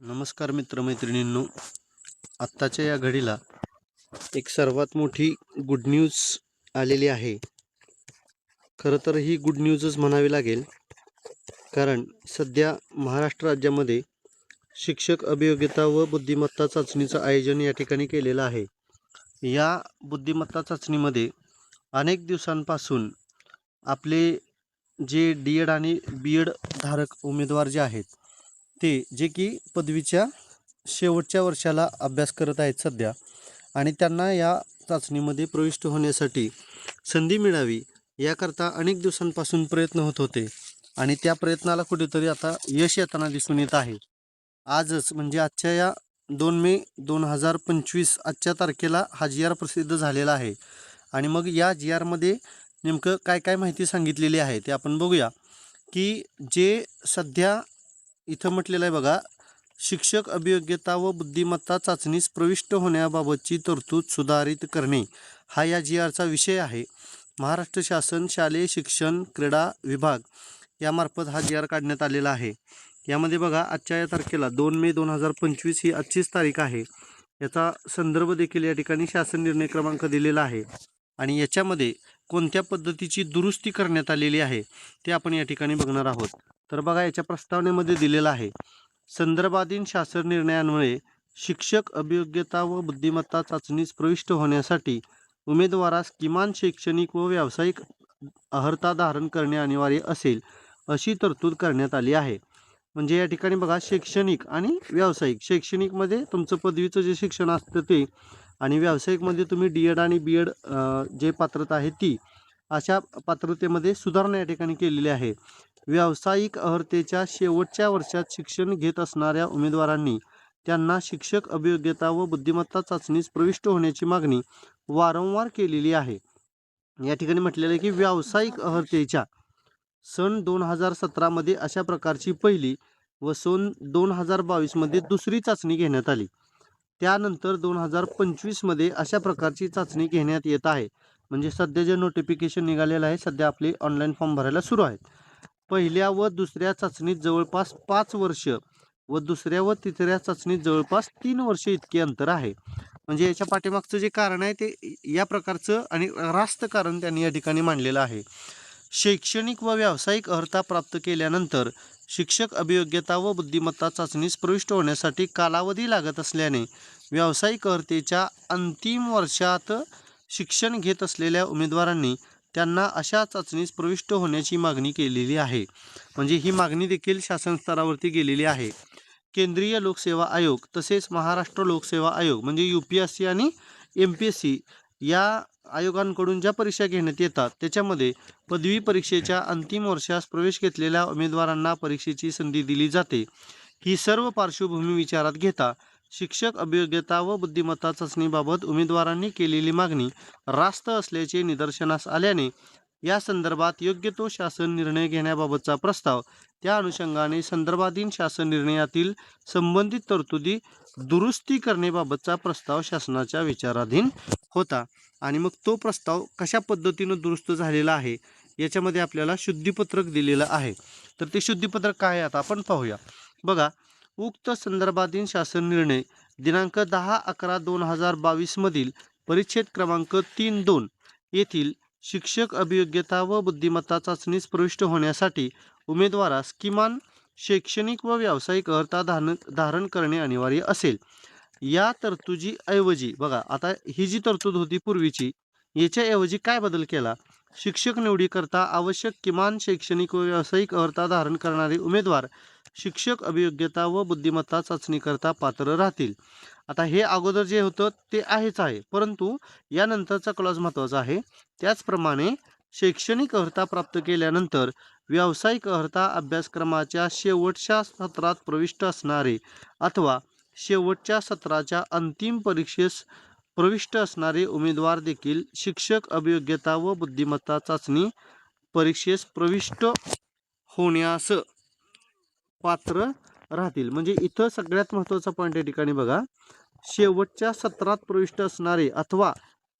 नमस्कार मित्रमैत्रिणींनो. आत्ताच्या या घडीला एक सर्वात मोठी गुड न्यूज आलेली आहे. खरं तर ही गुड न्यूजच म्हणावी लागेल. कारण सध्या महाराष्ट्र राज्यामध्ये शिक्षक अभियोग्यता व बुद्धिमत्ता चाचणीचं आयोजन या ठिकाणी केलेलं आहे. या बुद्धिमत्ता चाचणीमध्ये अनेक दिवसांपासून आपले जे डी एड आणि बी एड धारक उमेदवार जे आहेत ते जे की पदवीच्या शेवटच्या वर्षाला अभ्यास करत आहेत सध्या. आणि त्यांना या चाचणीमध्ये प्रविष्ट होण्यासाठी संधी मिळावी याकरता अनेक दिवसांपासून प्रयत्न होत होते. आणि त्या प्रयत्नाला कुठेतरी आता यश येताना दिसून येत आहे. आजच म्हणजे आजच्या या दोन मे दोन हजार पंचवीस आजच्या तारखेला हा जी आर प्रसिद्ध झालेला आहे. आणि मग या जी आरमध्ये नेमकं काय काय माहिती सांगितलेली आहे ते आपण बघूया. की जे सध्या इथं म्हटलेलं आहे बघा शिक्षक अभियोग्यता व बुद्धिमत्ता चाचणीस प्रविष्ट होण्याबाबतची तरतूद सुधारित करणे हा या जी आरचा विषय आहे. महाराष्ट्र शासन शालेय शिक्षण क्रीडा विभाग यामार्फत हा जी आर काढण्यात आलेला आहे. यामध्ये बघा आजच्या या तारखेला दोन मे दोन हजार पंचवीस ही आजचीच तारीख आहे. याचा संदर्भ देखील या ठिकाणी शासन निर्णय क्रमांक दिलेला आहे. आणि याच्यामध्ये कोणत्या पद्धतीची दुरुस्ती करण्यात आलेली आहे ते आपण या ठिकाणी बघणार आहोत. तर बघा याच्या प्रस्तावनेमध्ये दिलेलं आहे संदर्भाधीन शासन निर्णयांमुळे शिक्षक अभियोग्यता व बुद्धिमत्ता चाचणीस प्रविष्ट होण्यासाठी उमेदवारास किमान शैक्षणिक व व्यावसायिक अर्हता धारण करणे अनिवार्य असेल अशी तरतूद करण्यात आली आहे. म्हणजे या ठिकाणी बघा शैक्षणिक आणि व्यावसायिक. शैक्षणिकमध्ये तुमचं पदवीचं जे शिक्षण असतं ते आणि व्यावसायिकमध्ये तुम्ही डी एड आणि बी एड जे पात्रता आहे ती अशा पात्रतेमध्ये सुधारणा या ठिकाणी केलेली आहे. व्यावसायिक अर्हतेच्या शेवटच्या वर्षात शिक्षण घेत असणाऱ्या उमेदवारांनी त्यांना शिक्षक अभियोग्यता व बुद्धिमत्ता चाचणीस प्रविष्ट होण्याची मागणी वारंवार केलेली आहे. या ठिकाणी म्हटलेलं आहे की व्यावसायिक अर्हतेच्या सन दोन हजार सतरामध्ये अशा प्रकारची पहिली व सन दोन हजार बावीसमध्ये दुसरी चाचणी घेण्यात आली. त्यानंतर दोन हजार पंचवीसमध्ये अशा प्रकारची चाचणी घेण्यात येत आहे. म्हणजे सध्या जे नोटिफिकेशन निघालेलं आहे सध्या आपले ऑनलाईन फॉर्म भरायला सुरू आहेत. पहिल्या व दुसऱ्या चाचणीत जवळपास पाच वर्ष व दुसऱ्या व तिसऱ्या चाचणीत जवळपास तीन वर्ष इतके अंतर आहे. म्हणजे याच्या पाठीमागचं जे कारण आहे ते या प्रकारचं आणि रास्त कारण त्यांनी या ठिकाणी मांडलेलं आहे. शैक्षणिक व व्यावसायिक अर्हता प्राप्त केल्यानंतर शिक्षक अभियोग्यता व बुद्धिमत्ता चाचणीस प्रविष्ट होण्यासाठी कालावधी लागत असल्याने व्यावसायिक अर्हतेच्या अंतिम वर्षात शिक्षण घेत असलेल्या उमेदवारांनी त्यांना अशा चाचणीस प्रविष्ट होण्याची मागणी केलेली आहे. म्हणजे ही मागणी देखील शासन स्तरावरती गेलेली आहे. केंद्रीय लोकसेवा आयोग तसेच महाराष्ट्र लोकसेवा आयोग म्हणजे यू पी एस सी आणि एम पी एस सी या आयोगांकडून ज्या परीक्षा घेण्यात येतात त्याच्यामध्ये पदवी परीक्षेच्या अंतिम वर्षास प्रवेश घेतलेल्या उमेदवारांना परीक्षेची संधी दिली जाते. ही सर्व पार्श्वभूमी विचारात घेता शिक्षक अभियोग्यता व बुद्धिमत्ता चाचणीबाबत उमेदवारांनी केलेली मागणी रास्त असल्याचे निदर्शनास आल्याने या संदर्भात योग्य तो शासन निर्णय घेण्याबाबतचा प्रस्ताव त्या अनुषंगाने संदर्भाधीन शासन निर्णयातील संबंधित तरतुदी दुरुस्ती करण्याबाबतचा प्रस्ताव शासनाच्या विचाराधीन होता. आणि मग तो प्रस्ताव कशा पद्धतीनं दुरुस्त झालेला आहे? याच्यामध्ये आपल्याला शुद्धीपत्रक दिलेलं आहे. तर ते शुद्धीपत्रक काय आहे आता आपण पाहूया. बघा उक्त संदर्भातील शासन निर्णय दिनांक दहा अकरा दोन हजार बावीसमधील परिच्छेद क्रमांक तीन दोन येथील शिक्षक अभियोग्यता व बुद्धिमत्ता चाचणीस प्रविष्ट होण्यासाठी उमेदवारास किमान शैक्षणिक व व्यावसायिक अर्हता धारण धारण करणे अनिवार्य असेल. या तरतुदीऐवजी बघा आता ही जी तरतूद होती पूर्वीची याच्याऐवजी काय बदल केला? शिक्षक निवडीकरता आवश्यक किमान शैक्षणिक व व्यावसायिक अर्हता धारण करणारे उमेदवार शिक्षक अभियोग्यता व बुद्धिमत्ता चाचणीकरता पात्र राहतील. आता हे अगोदर जे होतं ते आहेच आहे. परंतु यानंतरचा क्लॉज महत्त्वाचा आहे. त्याचप्रमाणे शैक्षणिक अर्हता प्राप्त केल्यानंतर व्यावसायिक अर्हता अभ्यासक्रमाच्या शेवटच्या सत्रात प्रविष्ट असणारे अथवा शेवटच्या सत्राच्या अंतिम परीक्षेस प्रविष्ट असणारे उमेदवार देखील शिक्षक अभियोग्यता व बुद्धिमत्ता चाचणी परीक्षेस प्रविष्ट होण्यास पात्र राहतील. म्हणजे इथं सगळ्यात महत्त्वाचा पॉईंट या ठिकाणी बघा. शेवटच्या सत्रात प्रविष्ट असणारे अथवा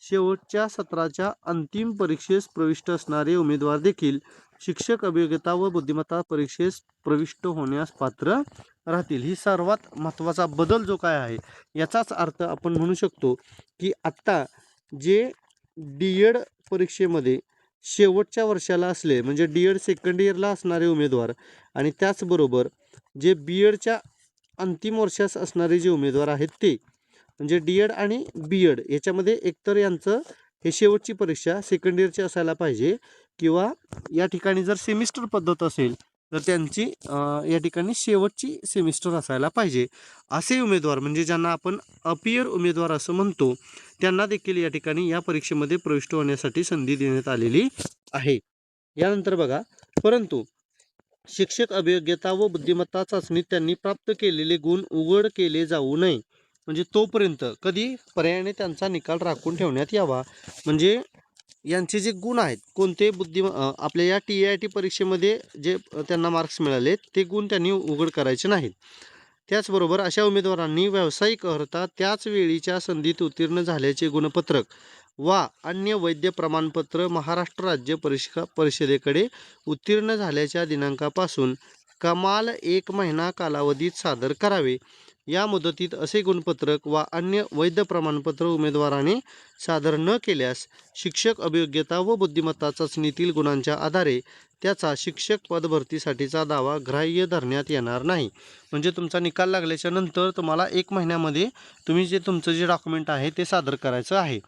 शेवटच्या सत्राच्या अंतिम परीक्षेस प्रविष्ट असणारे उमेदवार देखील शिक्षक अभियोग्यता व बुद्धिमत्ता परीक्षेस प्रविष्ट होण्यास पात्र राहतील. ही सर्वात महत्त्वाचा बदल जो काय आहे याचाच अर्थ आपण म्हणू शकतो की आत्ता जे डी एड परीक्षेमध्ये शेवटच्या वर्षाला असले म्हणजे डी एड सेकंड इयरला असणारे उमेदवार आणि त्याचबरोबर जे बी एडच्या अंतिम वर्षास असणारे जे उमेदवार आहेत ते म्हणजे डी एड आणि बी एड याच्यामध्ये एकतर यांचं हे शेवटची परीक्षा सेकंड इयरची असायला पाहिजे किंवा या ठिकाणी जर सेमिस्टर पद्धत असेल तर त्यांची या ठिकाणी शेवटची सेमिस्टर असायला पाहिजे. असे उमेदवार म्हणजे ज्यांना आपण अपियर उमेदवार असं म्हणतो त्यांना देखील या ठिकाणी या परीक्षेमध्ये प्रविष्ट होण्यासाठी संधी देण्यात आलेली आहे. यानंतर बघा परंतु शिक्षक अभियोग्यता व बुद्धिमत्ता चाचणीत त्यांनी प्राप्त केलेले गुण उघड केले जाऊ नये. म्हणजे तोपर्यंत कधी पर्यायाने त्यांचा निकाल राखून ठेवण्यात यावा. म्हणजे यांचे जे गुण आहेत कोणते बुद्धिम आपल्या या टी आय टी परीक्षेमध्ये जे त्यांना मार्क्स मिळाले ते गुण त्यांनी उघड करायचे नाहीत. त्याचबरोबर अशा उमेदवारांनी व्यावसायिक अर्हता त्याच वेळीच्या संधीत उत्तीर्ण झाल्याचे गुणपत्रक वा अन्य वैद्य प्रमाणपत्र महाराष्ट्र राज्य परिषा परिषदेकडे उत्तीर्ण झाल्याच्या दिनांकापासून कमाल एक महिना कालावधीत सादर करावे. या मुदतीत असे गुणपत्रक वा अन्य वैध प्रमाणपत्र उमेदवाराने सादर न केल्यास शिक्षक अभियोग्यता व बुद्धिमत्ता चाचणीतील गुणांच्या आधारे त्याचा शिक्षक पदभरतीसाठीचा दावा ग्राह्य धरण्यात येणार नाही. म्हणजे तुमचा निकाल लागल्याच्या नंतर तुम्हाला एक महिन्यामध्ये तुम्ही जे तुमचं जे डॉक्युमेंट आहे ते सादर करायचं आहे.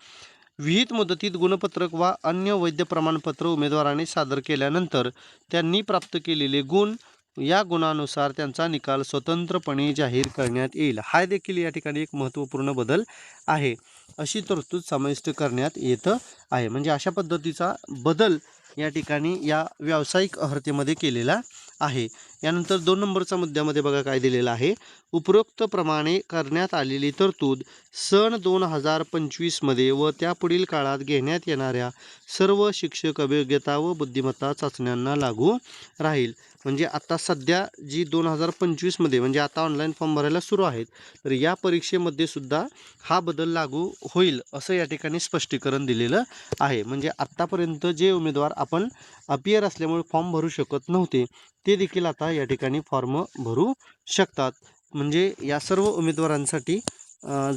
विहित मुदतीत गुणपत्रक वा अन्य वैध प्रमाणपत्र उमेदवाराने सादर केल्यानंतर त्यांनी प्राप्त केलेले गुण या गुणानुसार त्यांचा निकाल स्वतंत्रपणे जाहीर करण्यात येईल. हा देखील या ठिकाणी एक महत्त्वपूर्ण बदल आहे. अशी तरतूद समाविष्ट करण्यात येतं आहे. म्हणजे अशा पद्धतीचा बदल या ठिकाणी या व्यावसायिक अर्हतेमध्ये केलेला आहे. यानंतर दोन नंबरच्या मुद्द्यामध्ये बघा काय दिलेलं आहे. उपरोक्त प्रमाणे करण्यात आलेली तरतूद सन दोन हजार पंचवीसमध्ये व त्यापुढील काळात घेण्यात येणाऱ्या सर्व शिक्षक अभियोग्यता व बुद्धिमत्ता चाचण्यांना लागू राहील. म्हणजे आता सध्या जी दोन हजार पंचवीसमध्ये म्हणजे आता ऑनलाईन फॉर्म भरायला सुरू आहेत तर या परीक्षेमध्ये सुद्धा हा बदल लागू होईल असं या ठिकाणी स्पष्टीकरण दिलेलं आहे. म्हणजे आत्तापर्यंत जे उमेदवार आपण अपियर असल्यामुळे फॉर्म भरू शकत नव्हते ते देखील आता या ठिकाणी फॉर्म भरू शकतात. म्हणजे या सर्व उमेदवारांसाठी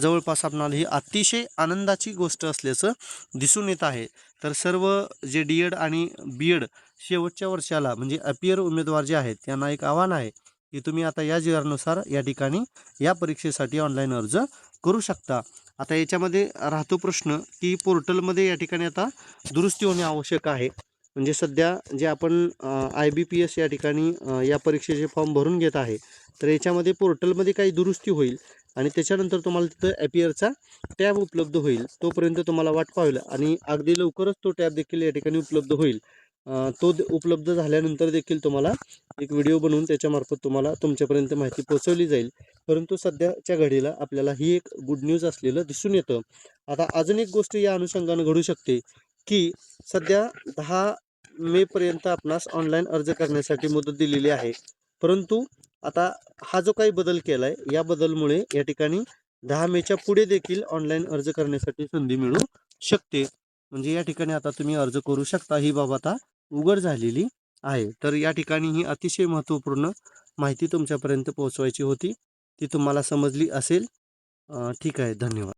जवळपास आपणाला ही अतिशय आनंदाची गोष्ट असल्याचं दिसून येत आहे. तर सर्व जे डी एड आणि बी एड शेवटच्या वर्षाला म्हणजे अपियर उमेदवार जे आहेत त्यांना एक आव्हान आहे की तुम्ही आता या जिल्ह्यानुसार या ठिकाणी या परीक्षेसाठी ऑनलाईन अर्ज करू शकता. आता याच्यामध्ये राहतो प्रश्न की पोर्टलमध्ये या ठिकाणी आता दुरुस्ती होणे आवश्यक आहे. म्हणजे सध्या जे आपण आय बी पी एस या ठिकाणी या परीक्षेचे फॉर्म भरून घेत आहे तर याच्यामध्ये पोर्टलमध्ये काही दुरुस्ती होईल आणि त्याच्यानंतर तुम्हाला तिथं ॲपियरचा टॅब उपलब्ध होईल तोपर्यंत तुम्हाला वाट पाहिलं आणि अगदी लवकरच तो टॅब देखील या ठिकाणी उपलब्ध होईल. तो द- उपलब्ध झाल्यानंतर देखील तुम्हाला एक व्हिडिओ बनवून त्याच्यामार्फत तुम्हाला तुमच्यापर्यंत माहिती पोहोचवली जाईल. परंतु सध्याच्या घडीला आपल्याला ही एक गुड न्यूज असलेलं दिसून येतं. आता अजून एक गोष्ट या अनुषंगानं घडू शकते की सध्या दहा मेपर्यंत आपणास ऑनलाईन अर्ज करण्यासाठी मुदत दिलेली आहे. परंतु आता हा जो काही बदल केला आहे या बदलमुळे या ठिकाणी दहा मेच्या पुढे देखील ऑनलाईन अर्ज करण्यासाठी संधी मिळू शकते. म्हणजे या ठिकाणी आता तुम्ही अर्ज करू शकता. ही बाब आता उघड झालेली आहे. तर या ठिकाणी ही अतिशय महत्त्वपूर्ण माहिती तुमच्यापर्यंत पोहोचवायची होती. ती तुम्हाला समजली असेल. ठीक आहे. धन्यवाद.